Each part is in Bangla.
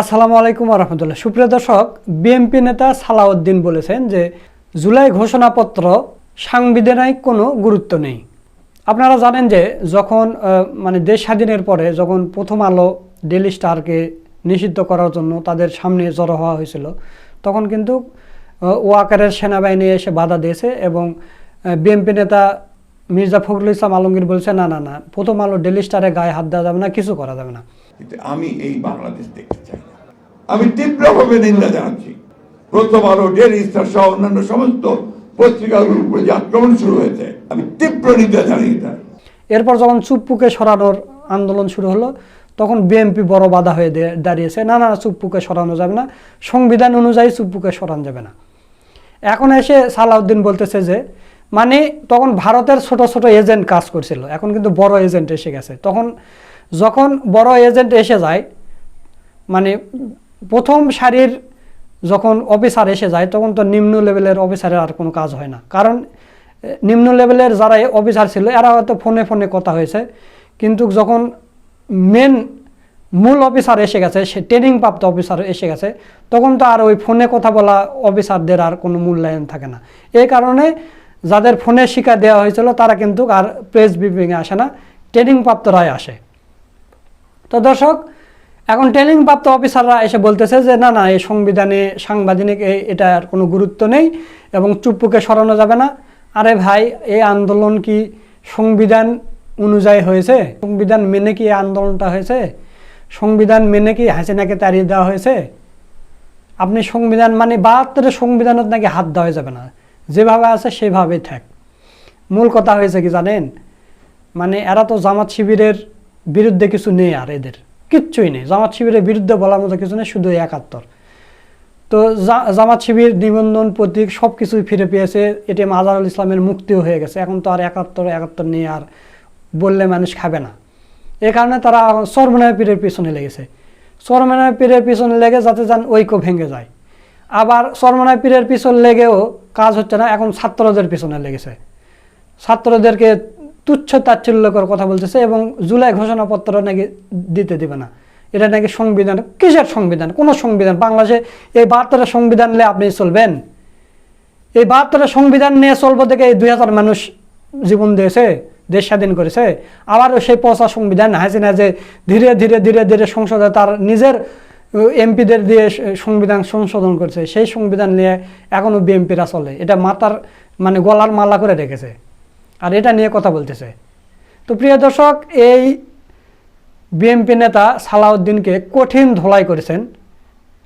আসসালামু আলাইকুম রহমতুল্লাহ। সুপ্রিয় দর্শক, বিএনপি নেতা সালাউদ্দিন বলেছেন যে জুলাই ঘোষণাপত্র সাংবিধানিক কোনো গুরুত্ব নেই। আপনারা জানেন যে যখন মানে দেশ স্বাধীনের পরে যখন প্রথম আলো ডেলি স্টারকে নিষিদ্ধ করার জন্য তাদের সামনে জড়ো হওয়া হয়েছিল, তখন কিন্তু ওয়াকারের সেনাবাহিনী এসে বাধা দিয়েছে এবং বিএনপি নেতা মির্জা ফখরুল ইসলাম আলমগীর বলছে, না না না, প্রথম আলো ডেলি স্টারে গায়ে হাত দেওয়া যাবে না, কিছু করা যাবে না। কিন্তু আমি এই বাংলাদেশ দেখতে চাই না। আমি তীব্রভাবে নিন্দা জানাচ্ছি। প্রথম আলো ডেলি স্টার সহ অন্যান্য সমস্ত পত্রিকাগুলোর উপরে যে আক্রমণ শুরু হয়েছে, আমি তীব্র নিন্দা জানিয়ে তার এরপর যখন চুপ্পুকে সরানোর আন্দোলন শুরু হলো, তখন বিএনপি বড় বাধা হয়ে দাঁড়িয়েছে। না না, চুপ্পুকে সরানো যাবে না। সংবিধান অনুযায়ী চুপ্পুকে সরানো যাবে না। এখন এসে সালাউদ্দিন বলতেছে যে মানে তখন ভারতের ছোট ছোট এজেন্ট কাজ করছিল। এখন কিন্তু বড় এজেন্ট এসে গেছে। তখন যখন বড় এজেন্ট এসে যায় মানে প্রথম সারির যখন অফিসার এসে যায়, তখন তো নিম্ন লেভেলের অফিসারের আর কোনো কাজ হয় না। কারণ নিম্ন লেভেলের যারা অফিসার ছিল, এরা হয়তো ফোনে ফোনে কথা হয়েছে, কিন্তু যখন মেন মূল অফিসার এসে গেছে, সে ট্রেনিং প্রাপ্ত অফিসার এসে গেছে, তখন তো আর ওই ফোনে কথা বলা অফিসারদের আর কোনো মূল্যায়ন থাকে না। এই কারণে যাদের ফোনে শিক্ষা দেওয়া হয়েছিল, তারা কিন্তু আর প্রেস ব্রিফিংয়ে আসে না ট্রেনিং প্রাপ্তরাই আসে। তো দর্শক, এখন ট্রেনিং প্রাপ্ত অফিসাররা এসে বলতেছে যে, না না, এই সংবিধানে, সাংবিধানিক এটার কোনো গুরুত্ব নেই এবং চুপ্পুকে সরানো যাবে না। আরে ভাই, এই আন্দোলন কি সংবিধান অনুযায়ী হয়েছে? সংবিধান মেনে কি এই আন্দোলনটা হয়েছে? সংবিধান মেনে কি হাসিনাকে তাড়িয়ে দেওয়া হয়েছে? আপনি সংবিধান মানে বাহাত্তরের সংবিধানত নাকি হাত দেওয়া যাবে না? যেভাবে আছে সেভাবেই থাক। মূল কথা হয়েছে কি জানেন? মানে এরা তো জামাত শিবিরের বিরুদ্ধে কিছু নেই আর এদের। কিচ্ছুই নেই। জামাত শিবিরের বিরুদ্ধে বলার মতো কিছু নেই, শুধু একাত্তর। তো জামাত শিবির নিবন্ধন প্রতীক সব কিছুই ফিরে পেয়েছে। এটি আজহারুল ইসলামের মুক্তিও হয়ে গেছে। এখন তো আর একাত্তর একাত্তর নিয়ে আর বললে মানুষ খাবে না। এ কারণে তারা সরমনায় পীরের পিছনে লেগেছে। সরমনায় পীরের পিছনে লেগে যাতে যান ঐক্য ভেঙে যায়। আবার সরমনায় পীরের পিছন লেগেও কাজ হচ্ছে না, এখন ছাত্রদের পিছনে লেগেছে। ছাত্রদেরকে তুচ্ছ তাচ্ছিল্যকর কথা বলতেছে এবং জুলাই ঘোষণাপত্র নাকি দিতে দিবে না। এটা নাকি সংবিধান, কিসের সংবিধান? কোন সংবিধান? বাংলাদেশে এই বাহাত্তরের সংবিধান নিয়ে আপনি চলবেন? এই বাহাত্তরের সংবিধান নিয়ে চলবো থেকে এই দুই হাজার মানুষ জীবন দিয়েছে, দেশ স্বাধীন করেছে। আবারও সেই পচা সংবিধান হাসিনা যে ধীরে ধীরে ধীরে ধীরে সংসদে তার নিজের এমপিদের দিয়ে সংবিধান সংশোধন করছে। সেই সংবিধান নিয়ে এখনও বিএমপিরা চলে। এটা মাতার মানে গলার মালা করে রেখেছে। আর এটা নিয়ে কথা বলতেছে। তো প্রিয় দর্শক, এই বিএমপি নেতা সালাউদ্দিনকে কঠিন ধোলাই করেছেন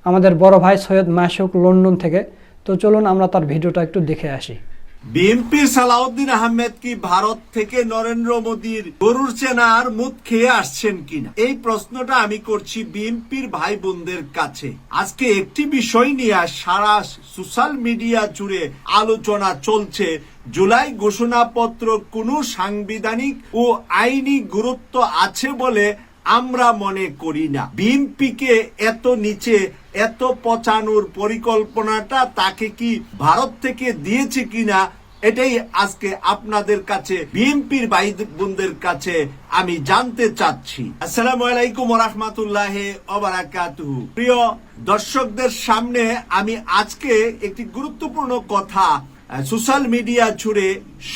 আমাদের বড় ভাই সৈয়দ মাসুক লন্ডন থেকে। তো চলুন আমরা তার ভিডিওটা একটু দেখে আসি। বিএনপি সালাউদ্দিন আহমেদ কি ভারত থেকে নরেন্দ্র মোদীর গরুর চেনার মুখ খেয়ে আসছেন কিনা? এই প্রশ্নটা আমি করছি বিএনপির ভাই বোনদের কাছে। আজকে একটি বিষয় নিয়ে সারা সোশ্যাল মিডিয়া জুড়ে আলোচনা চলছে। জুলাই ঘোষণাপত্র কোনো সাংবিধানিক ও আইনি গুরুত্ব আছে বলে আমরা মনে করি না। বিএনপিকে এত নিচে এত পচানোর পরিকল্পনাটা তাকে কি ভারত থেকে দিয়েছে কিনা, এটাই আজকে আপনাদের কাছে, বিএনপির ভাই বোনদের কাছে আমি জানতে চাচ্ছি। আসসালামু আলাইকুম রহমতুল্লাহ প্রিয় দর্শকদের সামনে আমি আজকে একটি গুরুত্বপূর্ণ কথা সোশ্যাল মিডিয়া জুড়ে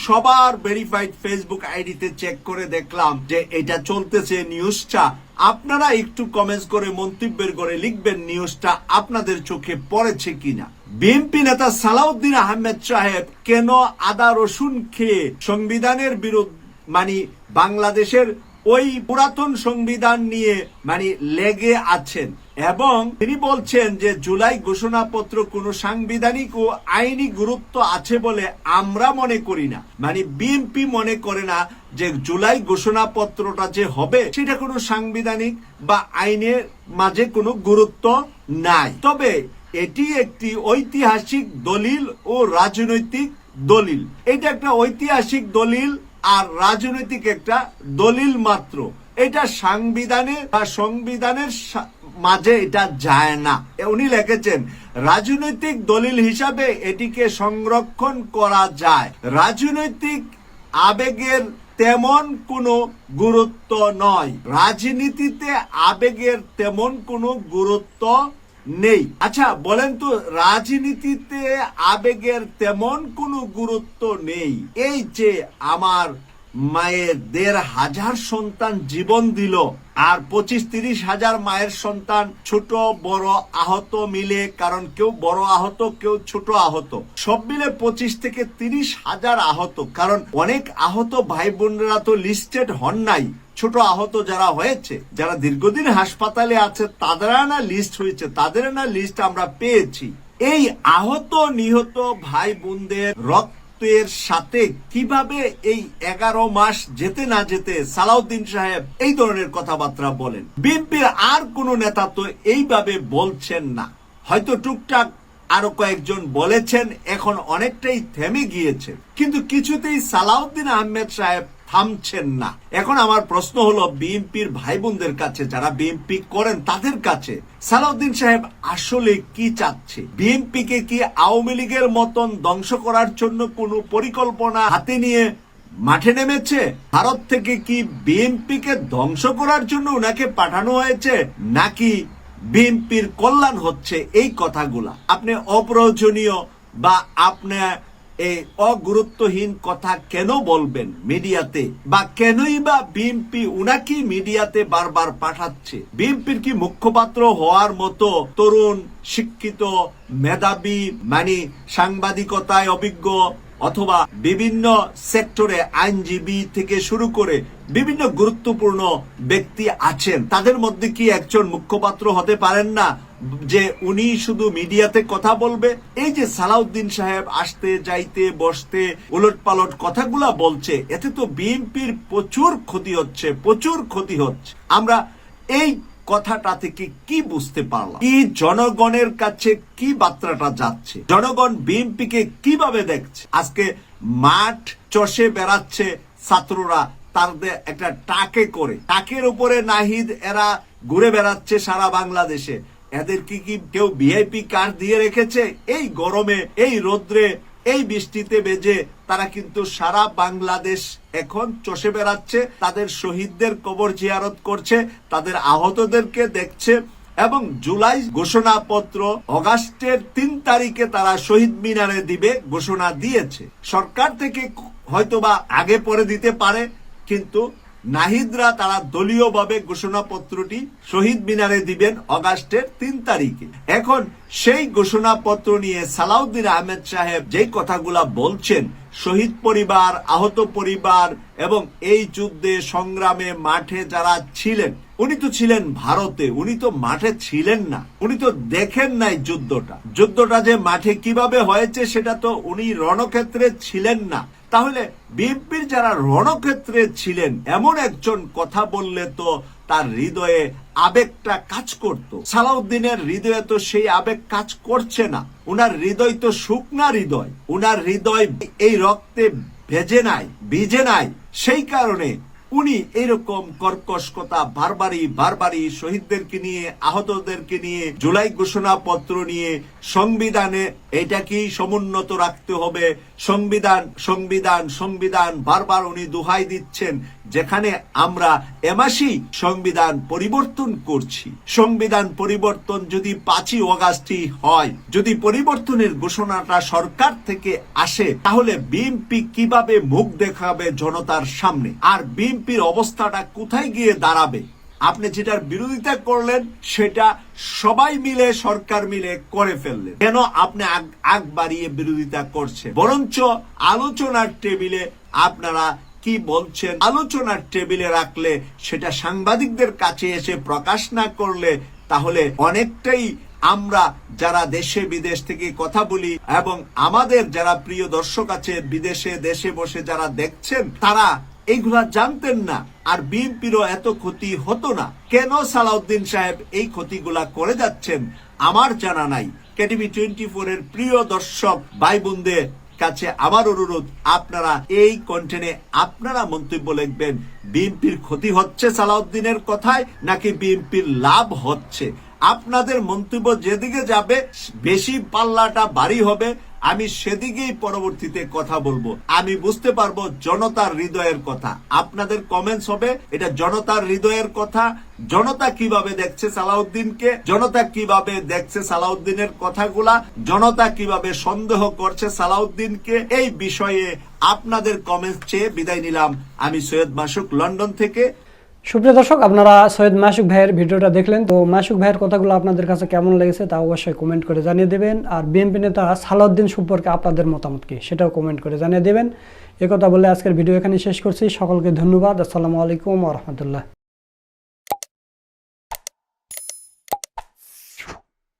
সবার ভেরিফাইড ফেসবুক আইডিতে চেক করে দেখলাম যে এটা চলতেছে নিউজটা আপনারা একটু কমেন্টস করে মন্তব্যের করে লিখবেন নিউজটা আপনাদের চোখে পড়েছে কিনা। বিএনপি নেতা সালাউদ্দিন আহমেদ সাহেব কেন আদা রসুন খেয়ে সংবিধানের বিরুদ্ধে মানে বাংলাদেশের ওই পুরাতন সংবিধান নিয়ে মানে লেগে আছেন। এবং তিনি বলছেন যে, জুলাই ঘোষণাপত্র কোনো সাংবিধানিক ও আইনি গুরুত্ব আছে বলে আমরা মনে করি না। মানে বিএনপি মনে করে না যে, জুলাই ঘোষণাপত্রটা যে হবে, সেটা কোনো সাংবিধানিক বা আইনের মাঝে কোনো গুরুত্ব নাই। তবে এটি একটি ঐতিহাসিক দলিল ও রাজনৈতিক দলিল। এটা একটা ঐতিহাসিক দলিল আর রাজনৈতিক একটা দলিল মাত্র। এটা সাংবিধানে বা সংবিধানের মাঝে এটা যায় না। উনি লিখেছেন, রাজনৈতিক দলিল হিসাবে এটিকে সংরক্ষণ করা যায়। রাজনৈতিক আবেগের তেমন কোনো গুরুত্ব নয়। রাজনীতিতে আবেগের তেমন কোনো গুরুত্ব নেই। আচ্ছা বলেন তো, রাজনীতিতে আবেগের তেমন কোনো গুরুত্ব নেই। এই যে আমার মায়ের দেড় হাজার সন্তান জীবন দিল আর পঁচিশ তিরিশ হাজার মায়ের সন্তান ছোট, বড়, আহত মিলে, কারণ কেউ বড় আহত, কেউ ছোট আহত। সব মিলে পঁচিশ থেকে তিরিশ হাজার আহত। কারণ অনেক আহত ভাই বোনেরা তো লিস্টেড হন নাই। ছোট আহত যারা হয়েছে, যারা দীর্ঘদিন হাসপাতালে আছে তাদের না লিস্ট হয়েছে তাদের না লিস্ট আমরা পেয়েছি। এই আহত নিহত ভাই বোনদের রক্তের সাথে কীভাবে এই এগারো মাস যেতে না যেতে সালাউদ্দিন সাহেব এই ধরনের কথাবার্তা বলেন। বিএনপির আর কোন নেতা তো এইভাবে বলছেন না। হয়তো টুকটাক আরও কয়েকজন বলেছেন, এখন অনেকটাই থেমে গিয়েছে। কিন্তু কিছুতেই সালাউদ্দিন আহমেদ সাহেব থামছেন না। এখন আমার প্রশ্ন হলো, বিএনপির ভাই বোনদের কাছে, যারা বিএনপি করেন, তাদের কাছে সালাউদ্দিন সাহেব আসলে কি চাচ্ছে? বিএনপি কে আওয়ামী লীগের মতন ধ্বংস করার জন্য কোনো পরিকল্পনা হাতে নিয়ে মাঠে নেমেছে? ভারত থেকে কি বিএনপি কে ধ্বংস করার জন্য ওনাকে পাঠানো হয়েছে, নাকি বিএনপির কল্যাণ হচ্ছে এই কথাগুলা? আপনি অপ্রয়োজনীয় বা আপনার এই অগুরুত্বহীন কথা কেন বলবেন মিডিয়াতে? বা কেনই বা বিএনপি উনাকি মিডিয়াতে বারবার পাঠাচ্ছে? বিএনপির কি মুখপাত্র হওয়ার মতো তরুণ, শিক্ষিত, মেধাবী মানে সাংবাদিকতায় অভিজ্ঞ অথবা বিভিন্ন সেক্টরে আইনজীবী থেকে শুরু করে বিভিন্ন গুরুত্বপূর্ণ ব্যক্তি আছেন, তাদের মধ্যে কি একজন মুখপাত্র হতে পারেন না? যে উনি শুধু মিডিয়াতে কথা বলবে, এই যে সালাউদ্দিন সাহেব আসতে, যাইতে, বসতে উলট পালট কথাগুলা বলছে, এতে তো বিএনপির প্রচুর ক্ষতি হচ্ছে, প্রচুর ক্ষতি হচ্ছে। আমরা এই কথাটা থেকে কি বুঝতে পারলাম? কি জনগণের কাছে কি বার্তাটা যাচ্ছে? জনগণ বিএনপিকে কীভাবে দেখছে? আজকে মাঠ চষে বেড়াচ্ছে ছাত্ররা, তাদের একটা টাকে করে। টাকের উপরে নাহিদ এরা ঘুরে বেড়াচ্ছে সারা বাংলাদেশে। এদের কি কি কেউ ভিআইপি কার্ড দিয়ে রেখেছে? এই গরমে, এই রোদ্রে, এই বৃষ্টিতে বেজে তারা কিন্তু সারা বাংলাদেশ এখন চষে বেড়াচ্ছে, তাদের শহীদদের কবর জিয়ারত করছে, তাদের আহতদেরকে দেখছে এবং জুলাই ঘোষণাপত্র অগাস্টের তিন তারিখে তারা শহীদ মিনারে দিবে ঘোষণা দিয়েছে। সরকার থেকে হয়তোবা আগে পরে দিতে পারে, কিন্তু নাহিদরা তারা দলীয়ভাবে ঘোষণাপত্রটি শহীদ মিনারে দিবেন অগাস্টের তিন তারিখে। এখন সেই ঘোষণাপত্র নিয়ে সালাউদ্দিন আহমেদ সাহেব যে কথাগুলা বলছেন, শহীদ পরিবার, আহত পরিবার এবং এই যুদ্ধে সংগ্রামে মাঠে যারা ছিলেন, উনি তো ছিলেন ভারতে, উনি তো মাঠে ছিলেন না, উনি তো দেখেন নাই যুদ্ধটা। যুদ্ধটা যে মাঠে কীভাবে হয়েছে সেটা তো উনি রণক্ষেত্রে ছিলেন না। তাহলে বিএনপির যারা রণক্ষেত্রে ছিলেন, এমন একজন কথা বললে তো তার হৃদয়ে আবেগটা কাজ করত। সালাউদ্দিনের হৃদয়ে তো সেই আবেগ কাজ করছে না। উনার হৃদয় তো শুকনা হৃদয়। উনার হৃদয় এই রক্তে ভেজে নাই, ভিজে নাই। সেই কারণে উনি এরকম কর্কশ কথা বারবারই বারবারই শহীদদেরকে নিয়ে, আহতদেরকে নিয়ে, জুলাই ঘোষণাপত্র নিয়ে, সংবিধানে এটাকেই সমুন্নত রাখতে হবে? সংবিধান সংবিধান সংবিধান বারবার উনি দোহাই দিচ্ছেন, যেখানে আমরা এমাসি সংবিধান পরিবর্তন করছি। সংবিধান পরিবর্তন যদি পাঁচই অগাস্টই হয়, যদি পরিবর্তনের ঘোষণাটা সরকার থেকে আসে, তাহলে বিএনপি কীভাবে মুখ দেখাবে জনতার সামনে? আর বিএনপির অবস্থাটা কোথায় গিয়ে দাঁড়াবে? আপনি যেটার বিরোধিতা করলেন, সেটা সবাই মিলে, সরকার মিলে করে ফেললেন। কেন আপনি আগ বাড়িয়ে বিরোধিতা করছেন? বরঞ্চ আলোচনার টেবিলে আপনারা কি বলছেন? আলোচনার টেবিলে রাখলে সেটা সাংবাদিকদের কাছে এসে প্রকাশ না করলে তাহলে অনেকটাই আমরা যারা দেশে বিদেশ থেকে কথা বলি এবং আমাদের যারা প্রিয় দর্শক আছে, বিদেশে, দেশে বসে যারা দেখছেন, তারা এইগুলা জানতেন না, আর বিএনপিরও এত ক্ষতি হতো না। কেন সালাউদ্দিন সাহেব এই ক্ষতিগুলা করে যাচ্ছেন আমার জানা নাই। কেটিভি টোয়েন্টি ফোর এর প্রিয় দর্শক ভাই বোনদের কাছে আমার অনুরোধ, আপনারা এই কন্টেনে আপনারা মন্তব্য লিখবেন, বিএনপির ক্ষতি হচ্ছে সালাউদ্দিনের কথায় নাকি বিএনপির লাভ হচ্ছে? আপনাদের মন্তব্য যেদিকে যাবে, বেশি পাল্লাটা বাড়ি হবে আমি সেদিকেই পরবর্তীতে কথা বলব। আমি বুঝতে পারব জনতার হৃদয়ের কথা। আপনাদের কমেন্টস হবে, এটা জনতার হৃদয়ের কথা। জনতা কীভাবে দেখছে সালাউদ্দিনকে? জনতা কীভাবে দেখছে সালাউদ্দিনের কথাগুলা? জনতা কীভাবে সন্দেহ করছে সালাউদ্দিনকে? এই বিষয়ে আপনাদের কমেন্টস চেয়ে বিদায় নিলাম। আমি সৈয়দ মাসুক, লন্ডন থেকে। সুপ্রিয় দর্শক, আপনারা সৈয়দ মাসুক ভাইয়ের ভিডিওটা দেখলেন। তো মাসুক ভাইয়ের কথাগুলো আপনাদের কাছে কেমন লেগেছে তা অবশ্যই কমেন্ট করে জানিয়ে দেবেন। আর বিএনপি নেতা সালাউদ্দিন সম্পর্কে আপনাদের মতামত কি সেটাও কমেন্ট করে জানিয়ে দেবেন। কথা বলে আজকের ভিডিও এখানে শেষ করছি। সকলকে ধন্যবাদ। আসসালামু আলাইকুম রহমতুল্লাহ।